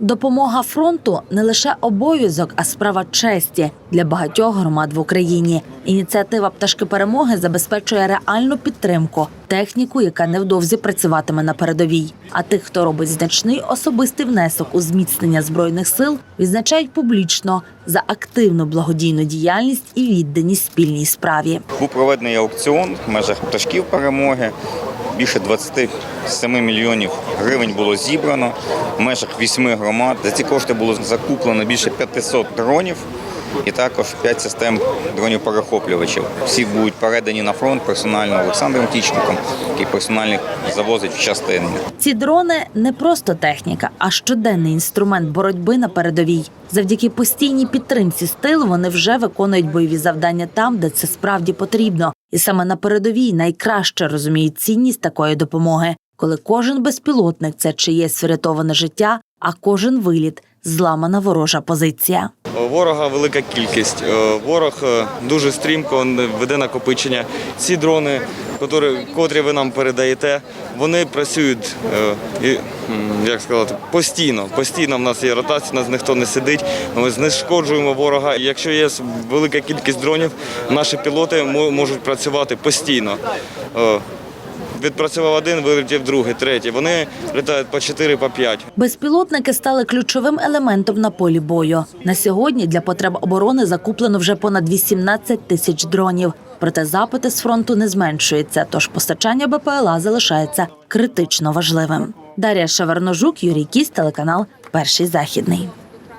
Допомога фронту не лише обов'язок, а справа честі для багатьох громад в Україні. Ініціатива пташки перемоги забезпечує реальну підтримку, техніку, яка невдовзі працюватиме на передовій. А тих, хто робить значний особистий внесок у зміцнення збройних сил, відзначають публічно за активну благодійну діяльність і відданість спільній справі. Був проведений аукціон в межах пташків перемоги. Більше 27 мільйонів гривень було зібрано в межах вісьми громад. За ці кошти було закуплено більше 500 дронів і також 5 систем дронів-перехоплювачів. Всі будуть передані на фронт персонально Олександром Тічником, який персонально завозить в частини. Ці дрони не просто техніка, а щоденний інструмент боротьби на передовій. Завдяки постійній підтримці з тилу вони вже виконують бойові завдання там, де це справді потрібно. І саме на передовій найкраще розуміють цінність такої допомоги, коли кожен безпілотник це чиєсь врятоване життя, а кожен виліт зламана ворожа позиція. Ворога велика кількість. Е, Ворог е, дуже стрімко веде накопичення. Ці дрони, котрі, ви нам передаєте, вони працюють е, як сказати, постійно. Постійно в нас є ротація, нас ніхто не сидить. Ми знешкоджуємо ворога. Якщо є велика кількість дронів, наші пілоти мо- можуть працювати постійно. Відпрацював один, вилетів другий, третій. Вони літають по 4, по 5. Безпілотники стали ключовим елементом на полі бою. На сьогодні для потреб оборони закуплено вже понад 18 тисяч дронів. Проте запити з фронту не зменшуються, тож постачання БПЛА залишається критично важливим. Дар'я Шаверножук, Юрій Кісь, телеканал Перший західний.